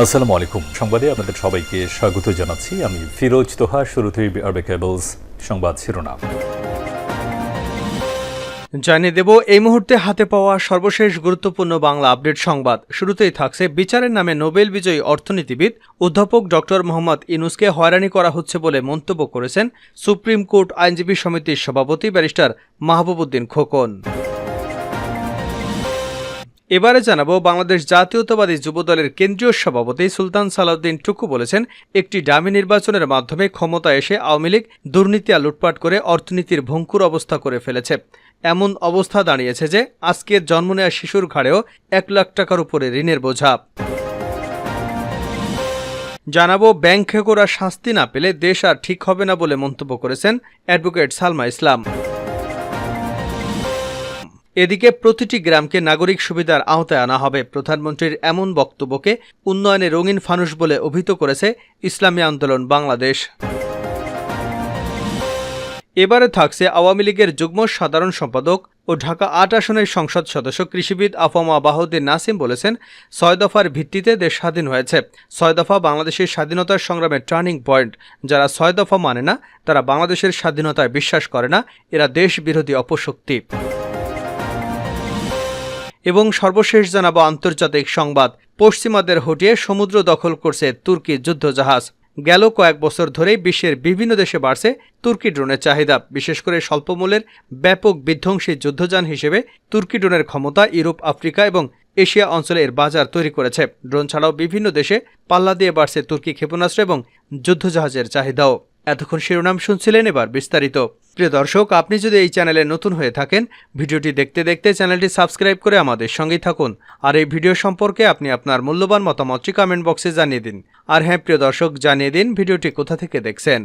আসসালামু আলাইকুম। সংবাদে আপনাদের সবাইকে স্বাগত জানাচ্ছি। আমি ফিরোজ তোহা, শুরুতেই আরবে কেবলস সংবাদ শিরোনাম। জানিয়ে দেব, এই মুহূর্তে হাতে পাওয়া সর্বশেষ গুরুত্বপূর্ণ বাংলা আপডেট সংবাদ। শুরুতেই থাকছে বিচারের নামে নোবেল বিজয়ী অর্থনীতিবিদ অধ্যাপক ডক্টর মোহাম্মদ ইনুসকে হয়রানি করা হচ্ছে বলে মন্তব্য করেছেন সুপ্রিম কোর্ট আইনজীবী সমিতির সভাপতি ব্যারিস্টার মাহবুবুদ্দিন খোকন। এবারে জানাব বাংলাদেশ জাতীয়তাবাদী যুবদলের কেন্দ্রীয় সভাপতি সুলতান সালাউদ্দিন টুকু বলেছেন, একটি ডামি নির্বাচনের মাধ্যমে ক্ষমতা এসে আওয়ামী লীগ দুর্নীতি আর লুটপাট করে অর্থনীতির ভঙ্কুর অবস্থা করে ফেলেছে। এমন অবস্থা দাঁড়িয়েছে যে আজকের জন্ম নেওয়া শিশুর ঘাড়েও এক লাখ টাকার উপরে ঋণের বোঝা। জানাব, ব্যাংক করা শাস্তি না পেলে দেশ আর ঠিক হবে না বলে মন্তব্য করেছেন অ্যাডভোকেট সালমা ইসলাম। এদিকে প্রতিটি গ্রামকে নাগরিক সুবিধার আওতায় আনা হবে। প্রধানমন্ত্রীর এমন বক্তব্যকে উন্নয়নে রঙিন ফানুষ বলে অভিহিত করেছে ইসলামী আন্দোলন বাংলাদেশ। এবারে থাকছে আওয়ামী লীগের যুগ্ম সাধারণ সম্পাদক ও ঢাকা আট আসনের সংসদ সদস্য কৃষিবিদ আফমা বাহুদ্দিন নাসিম বলেছেন, ছয় দফার ভিত্তিতে দেশ স্বাধীন হয়েছে। ছয় দফা বাংলাদেশের স্বাধীনতার সংগ্রামের টার্নিং পয়েন্ট। যারা ছয় দফা মানে না, তারা বাংলাদেশের স্বাধীনতায় বিশ্বাস করে না, এরা দেশ বিরোধী অপশক্তি। এবং সর্বশেষ জানাব আন্তর্জাতিক সংবাদ। পশ্চিমাদের হটিয়ে সমুদ্র দখল করছে তুর্কি যুদ্ধজাহাজ। গেল কয়েক বছর ধরেই বিশ্বের বিভিন্ন দেশে বাড়ছে তুর্কি ড্রোনের চাহিদা। বিশেষ করে স্বল্পমূল্যের ব্যাপক বিধ্বংসী যুদ্ধযান হিসেবে তুর্কি ড্রোনের ক্ষমতা ইউরোপ, আফ্রিকা এবং এশিয়া অঞ্চলে এর বাজার তৈরি করেছে। ড্রোন ছাড়াও বিভিন্ন দেশে পাল্লা দিয়ে বাড়ছে তুর্কি ক্ষেপণাস্ত্র এবং যুদ্ধজাহাজের চাহিদাও। এতক্ষণ শিরোনাম শুনছিলেন এবার বিস্তারিত। প্রিয় দর্শক, আপনি যদি এই চ্যানেলে নতুন হয়ে থাকেন, ভিডিওটি দেখতে দেখতে চ্যানেলটি সাবস্ক্রাইব করে আমাদের সঙ্গেই থাকুন। আর এই ভিডিও সম্পর্কে আপনি আপনার মূল্যবান মতামতটি কমেন্ট বক্সে জানিয়ে দিন। আর হ্যাঁ প্রিয় দর্শক, জানিয়ে দিন ভিডিওটি কোথা থেকে দেখছেন।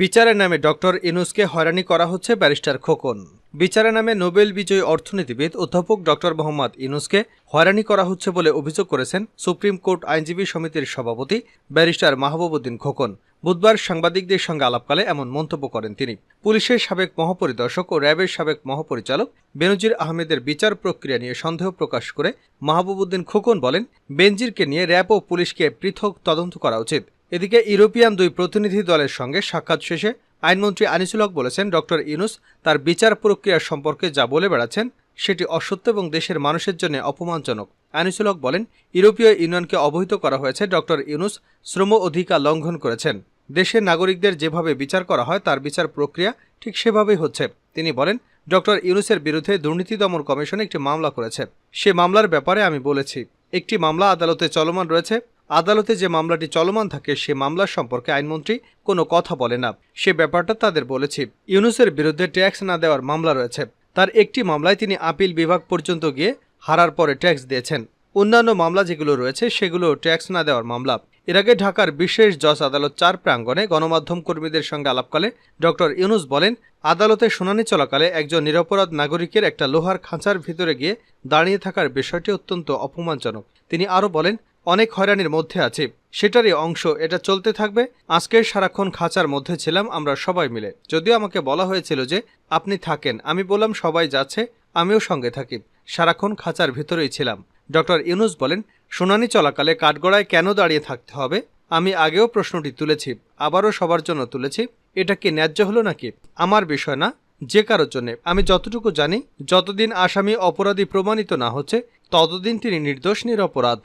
বিচারের নামে ডক্টর ইনুসকে হয়রানি করা হচ্ছে ব্যারিস্টার খোকন। বিচারের নামে নোবেল বিজয়ী অর্থনীতিবিদ অধ্যাপক ডক্টর মোহাম্মদ ইনুসকে হয়রানি করা হচ্ছে বলে অভিযোগ করেছেন সুপ্রিম কোর্ট আইনজীবী সমিতির সভাপতি ব্যারিস্টার মাহবুবুদ্দিন খোকন। বুধবার সাংবাদিকদের সঙ্গে আলাপকালে এমন মন্তব্য করেন তিনি। পুলিশের সাবেক মহাপরিদর্শক ও র্যাবের সাবেক মহাপরিচালক বেনজির আহমেদের বিচার প্রক্রিয়া নিয়ে সন্দেহ প্রকাশ করে মাহবুবুদ্দিন খোকন বলেন, বেনজিরকে নিয়ে র্যাব ও পুলিশকে পৃথক তদন্ত করা উচিত। এদিকে ইউরোপিয়ান দুই প্রতিনিধি দলের সঙ্গে সাক্ষাৎ শেষে আইনমন্ত্রী আনিসুল হক বলেছেন, ডক্টর ইউনুস তার বিচার প্রক্রিয়া সম্পর্কে যা বলে বেড়াচ্ছেন, সেটি অসত্য এবং দেশের মানুষের জন্য অপমানজনক। আনিসুল হক বলেন, ইউরোপীয় ইউনিয়নকে অবহিত করা হয়েছে, ডক্টর ইউনুস শ্রম অধিকার লঙ্ঘন করেছেন। দেশের নাগরিকদের যেভাবে বিচার করা হয়, তার বিচার প্রক্রিয়া ঠিক সেভাবেই হচ্ছে। তিনি বলেন, ডক্টর ইউনুসের বিরুদ্ধে দুর্নীতি দমন কমিশন একটি মামলা করেছে। সে মামলার ব্যাপারে আমি বলেছি, একটি মামলা আদালতে চলমান রয়েছে আদালতে যে মামলাটি চলমান থাকে, সে মামলা সম্পর্কে আইনমন্ত্রী কোনো কথা বলে না। সে ব্যাপারটা তাদের বলেছি। ইউনুসের বিরুদ্ধে ট্যাক্স না দেওয়ার মামলা রয়েছে। তার একটি মামলায় তিনি আপিল বিভাগ পর্যন্ত গিয়ে হারার পরে ট্যাক্স দিয়েছেন। অন্যান্য মামলা যেগুলো রয়েছে সেগুলো ট্যাক্স না দেওয়ার মামলা। এর আগে ঢাকার বিশেষ জজ আদালত চার প্রাঙ্গণে গণমাধ্যম কর্মীদের সঙ্গে আলাপকালে ডক্টর ইউনুস বলেন, আদালতে শুনানি চলাকালে একজন নিরপরাধ নাগরিকের একটা লোহার খাঁচার ভিতরে গিয়ে দাঁড়িয়ে থাকার বিষয়টি অত্যন্ত অপমানজনক। তিনি আরও বলেন অনেক হয়রানির মধ্যে আছে। সেটারই অংশ, এটা চলতে থাকবে। আজকের সারাক্ষণ খাঁচার মধ্যে ছিলাম আমরা সবাই মিলে। যদিও আমাকে বলা হয়েছিল যে আপনি থাকেন, আমি বললাম সবাই যাচ্ছে, আমিও সঙ্গে থাকি। সারাক্ষণ খাঁচার ভিতরেই ছিলাম। ডক্টর ইউনুস বলেন, শুনানি চলাকালে কাঠগড়ায় কেন দাঁড়িয়ে থাকতে হবে? আমি আগেও প্রশ্নটি তুলেছি, আবারও সবার জন্য তুলেছি, এটা কি ন্যায্য হলো নাকি? আমার বিষয় না, যে কারোর জন্য। আমি যতটুকু জানি, যতদিন আসামি অপরাধী প্রমাণিত না হচ্ছে, ততদিন তিনি নির্দোষ, নিরপরাধ।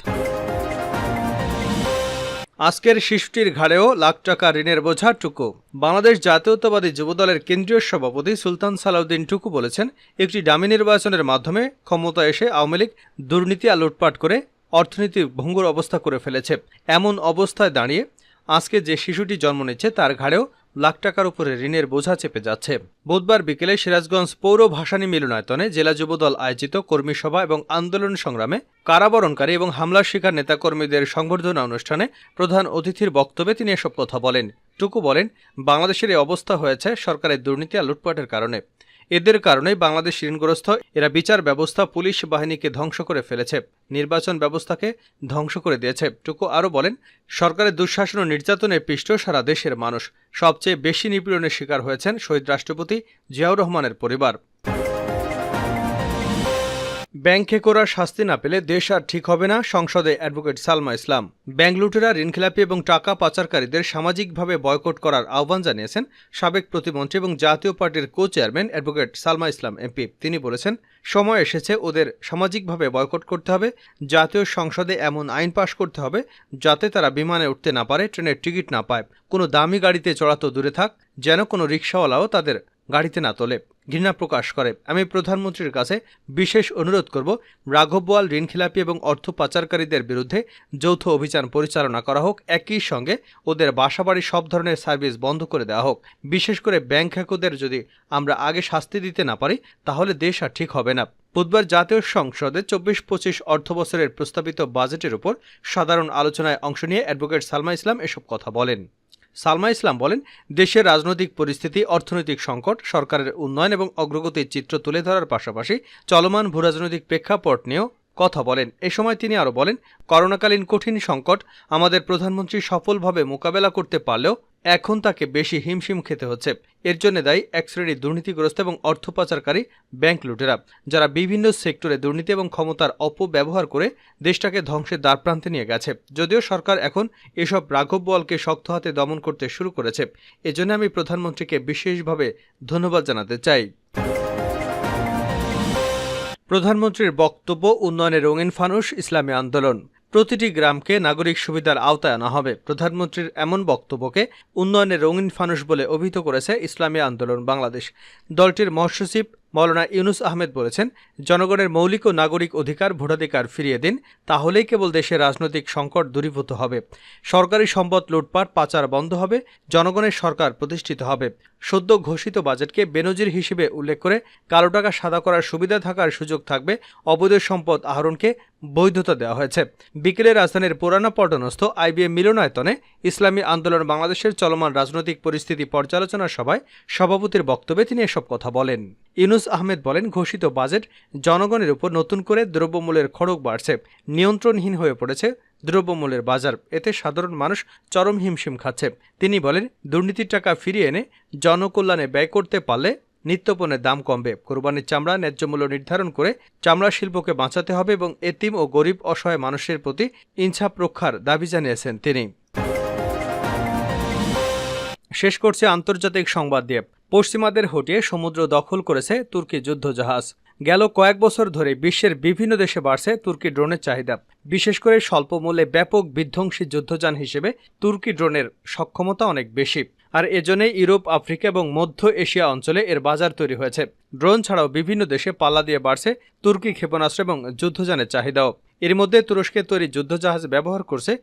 আজকের শিশুটির ঘাড়েও লাখ টাকা ঋণের বোঝা টুকু। বাংলাদেশ জাতীয়তাবাদী যুবদলের কেন্দ্রীয় সভাপতি সুলতান সালাউদ্দিন টুকু বলেছেন, একটি ডামি নির্বাচনের মাধ্যমে ক্ষমতা এসে আওয়ামী লীগ দুর্নীতি আর লুটপাট করে অর্থনীতি ভঙ্গুর অবস্থা করে ফেলেছে। এমন অবস্থায় দাঁড়িয়ে আজকে যে শিশুটি জন্ম নিচ্ছে তার ঘাড়েও লাখ টাকার উপরে ঋণের বোঝা চেপে যাচ্ছে। বুধবার বিকেলে সিরাজগঞ্জ পৌর ভাসানী মিলনায়তনে জেলা যুবদল আয়োজিত কর্মী সভা এবং আন্দোলন সংগ্রামে কারাবরণকারী এবং হামলার শিকার নেতাকর্মীদের সংবর্ধনা অনুষ্ঠানে প্রধান অতিথির বক্তব্যে তিনি এসব কথা বলেন। টুকু বলেন, বাংলাদেশের এই অবস্থা হয়েছে সরকারের দুর্নীতি আর লুটপাটের কারণে। এদের কারণেই বাংলাদেশ ঋণগ্রস্ত। এরা বিচার ব্যবস্থা পুলিশ বাহিনীকে ধ্বংস করে ফেলেছে। নির্বাচন ব্যবস্থাকে ধ্বংস করে দিয়েছে। টুকু আরও বলেন, সরকারের দুঃশাসন ও নির্যাতনে পিষ্ট সারা দেশের মানুষ সবচেয়ে বেশি নিপীড়নের শিকার হয়েছেন শহীদ রাষ্ট্রপতি জিয়াউর রহমানের পরিবার। ব্যাংকে করা শাস্তি না পেলে দেশ আর ঠিক হবে না, সংসদে অ্যাডভোকেট সালমা ইসলাম। ব্যাংক লুটেরা ঋণখেলাপি এবং টাকা পাচারকারীদের সামাজিকভাবে বয়কট করার আহ্বান জানিয়েছেন সাবেক প্রতিমন্ত্রী এবং জাতীয় পার্টির co chairman advocate Salma Islam MP. তিনি বলেছেন, সময় এসেছে, ওদের সামাজিকভাবে বয়কট করতে হবে, জাতীয় সংসদে এমন আইন পাশ করতে হবে যাতে তারা বিমানে উঠতে না পারে, ট্রেনের টিকিট না পায়। কোনো দামি গাড়িতে চড়া তো দূরে থাক, যেন কোনো রিক্সাওয়ালাও তাদের গাড়িতে না তোলে। ঘৃণা প্রকাশ করে। আমি প্রধানমন্ত্রীর কাছে বিশেষ অনুরোধ করব, রাঘব ঋণখেলাপি এবং অর্থ পাচারকারীদের বিরুদ্ধে যৌথ অভিযান পরিচালনা করা হোক। একই সঙ্গে ওদের বাসাবাড়ি সব ধরনের সার্ভিস বন্ধ করে দেওয়া হোক। বিশেষ করে ব্যাংক হ্যাকোদের যদি আমরা আগে শাস্তি দিতে না পারি, তাহলে দেশ আর ঠিক হবে না। বুধবার জাতীয় সংসদে চব্বিশ পঁচিশ অর্থ বছরের প্রস্তাবিত বাজেটের উপর সাধারণ আলোচনায় অংশ নিয়ে অ্যাডভোকেট সালমা ইসলাম এসব কথা বলেন। সালমা ইসলাম বলেন, দেশের রাজনৈতিক পরিস্থিতি, অর্থনৈতিক সংকট, সরকারের উন্নয়ন এবং অগ্রগতির চিত্র তুলে ধরার পাশাপাশি চলমান ভূরাজনৈতিক প্রেক্ষাপট নিয়েও কথা বলেন। এ সময় তিনি আরও বলেন, করোনাকালীন কঠিন সংকট আমাদের প্রধানমন্ত্রী সফলভাবে মোকাবেলা করতে পারলেও এখন তাকে বেশি হিমশিম খেতে হচ্ছে। এর জন্য দায়ী এক শ্রেণির দুর্নীতিগ্রস্ত এবং অর্থ পাচারকারী ব্যাংক লুটেরা। যারা বিভিন্ন সেক্টরে দুর্নীতি এবং ক্ষমতার অপব্যবহার করে দেশটাকে ধ্বংসের দ্বারপ্রান্তে নিয়ে গেছে। যদিও সরকার এখন এসব রাঘব বলকে শক্ত হাতে দমন করতে শুরু করেছে। এজন্য আমি প্রধানমন্ত্রীকে বিশেষভাবে ধন্যবাদ জানাতে চাই। প্রধানমন্ত্রীর বক্তব্য, উন্নয়নে রঙিন ফানুষ, ইসলামী আন্দোলন। প্রতিটি গ্রামকে নাগরিক সুবিধার আওতায় আনা হবে। প্রধানমন্ত্রীর এমন বক্তব্যকে উন্নয়নের রঙিন ফানুষ বলে অভিহিত করেছে ইসলামী আন্দোলন বাংলাদেশ। দলটির মহাসচিব মৌলানা ইউনুস আহমেদ বলেছেন, জনগণের মৌলিক ও নাগরিক অধিকার ভোটাধিকার ফিরিয়ে দিন, তাহলেই কেবল দেশের রাজনৈতিক সংকট দূরীভূত হবে। সরকারি সম্পদ লুটপাট, পাচার বন্ধ হবে, জনগণের সরকার প্রতিষ্ঠিত হবে। সদ্য ঘোষিত বাজেটকে বেনজির হিসেবে উল্লেখ করে কালো টাকা সাদা করার সুবিধা থাকার সুযোগ থাকবে অবৈধ সম্পদ আহরণকে বৈধতা দেওয়া হয়েছে। বিকেলে রাজধানীর পুরানা পল্টনস্থ আইবিএম মিলনায়তনে ইসলামী আন্দোলন বাংলাদেশের চলমান রাজনৈতিক পরিস্থিতি পর্যালোচনা সভায় সভাপতির বক্তব্যে তিনি এসব কথা বলেন। ইউনুস আহমেদ বলেন, ঘোষিত বাজেট জনগণের উপর নতুন করে দ্রব্যমূল্যের খড়ক বাড়ছে, নিয়ন্ত্রণহীন হয়ে পড়েছে দ্রব্যমূল্যের বাজার। এতে সাধারণ মানুষ চরম হিমশিম খাচ্ছে। তিনি বলেন, দুর্নীতির টাকা ফিরিয়ে এনে জনকল্যাণে ব্যয় করতে পারলে নিত্যপণের দাম কমবে। কোরবানির চামড়া ন্যায্য মূল্য নির্ধারণ করে চামড়া শিল্পকে বাঁচাতে হবে এবং এতিম ও গরিব অসহায় মানুষের প্রতি ইনসাফ রক্ষার দাবি জানিয়েছেন তিনি। শেষ করছে আন্তর্জাতিক সংবাদ দিয়ে। পশ্চিমাদের হটিয়ে সমুদ্র দখল করেছে তুর্কি যুদ্ধজাহাজ। গেল কয়েক বছর ধরে বিশ্বের বিভিন্ন দেশে বাড়ছে তুর্কি ড্রোনের চাহিদা। বিশেষ করে স্বল্প মূল্যে ব্যাপক বিধ্বংসী যুদ্ধযান হিসেবে তুর্কি ড্রোনের সক্ষমতা অনেক বেশি। আর এজন্যই ইউরোপ, আফ্রিকা এবং মধ্য এশিয়া অঞ্চলে এর বাজার তৈরি হয়েছে। ড্রোন ছাড়াও বিভিন্ন দেশে পাল্লা দিয়ে বাড়ছে তুর্কি ক্ষেপণাস্ত্র এবং যুদ্ধযানের চাহিদাও। এর মধ্যে তুরস্কের তৈরি যুদ্ধজাহাজ ব্যবহার করছে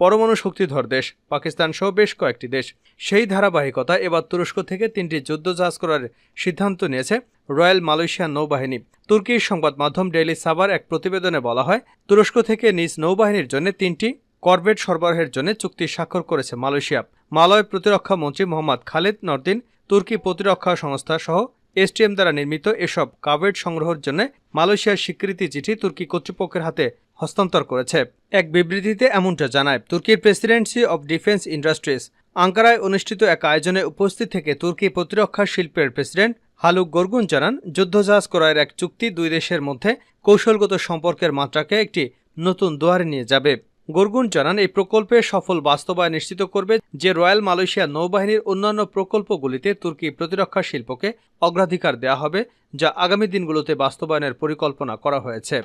পরমাণু শক্তিধর দেশ, পাকিস্তান সহ বেশ কয়েকটি দেশ। সেই ধারাবাহিকতা এবার তুরস্ক থেকে তিনটি যুদ্ধ যুদ্ধজাহাজ করার সিদ্ধান্ত নিয়েছে রয়্যাল মালয়েশিয়ান নৌবাহিনী। তুর্কির সংবাদ মাধ্যম ডেইলি সাবার এক প্রতিবেদনে বলা হয়, তুরস্ক থেকে নিজ নৌবাহিনীর জন্য তিনটি করবেট সরবরাহের জন্য চুক্তি স্বাক্ষর করেছে মালয়েশিয়া। মালয় প্রতিরক্ষা মন্ত্রী মোহাম্মদ খালেদ নরদিন, তুর্কি প্রতিরক্ষা সংস্থা সহ এসটিএম দ্বারা নির্মিত এসব কাবেট সংগ্রহের জন্য মালয়েশিয়ার স্বীকৃতি চিঠি তুর্কি কর্তৃপক্ষের হাতে হস্তান্তর করেছে। এক বিবৃতিতে এমনটা জানায়, তুর্কির প্রেসিডেন্সি অব ডিফেন্স ইন্ডাস্ট্রিজ আঙ্কারায় অনুষ্ঠিত এক আয়োজনে উপস্থিত থেকে তুর্কি প্রতিরক্ষা শিল্পের প্রেসিডেন্ট হালুক গর্গুন জানান, যুদ্ধজাহাজ ক্রয়ের এক চুক্তি দুই দেশের মধ্যে কৌশলগত সম্পর্কের মাত্রাকে একটি নতুন দুয়ারে নিয়ে যাবে। গর্গুন জানান, এই প্রকল্পে সফল বাস্তবায়ন নিশ্চিত করবে যে রয়্যাল মালয়েশিয়া নৌবাহিনীর অন্যান্য প্রকল্পগুলিতে তুর্কি প্রতিরক্ষা শিল্পকে অগ্রাধিকার দেওয়া হবে, যা আগামী দিনগুলোতে বাস্তবায়নের পরিকল্পনা করা হয়েছে।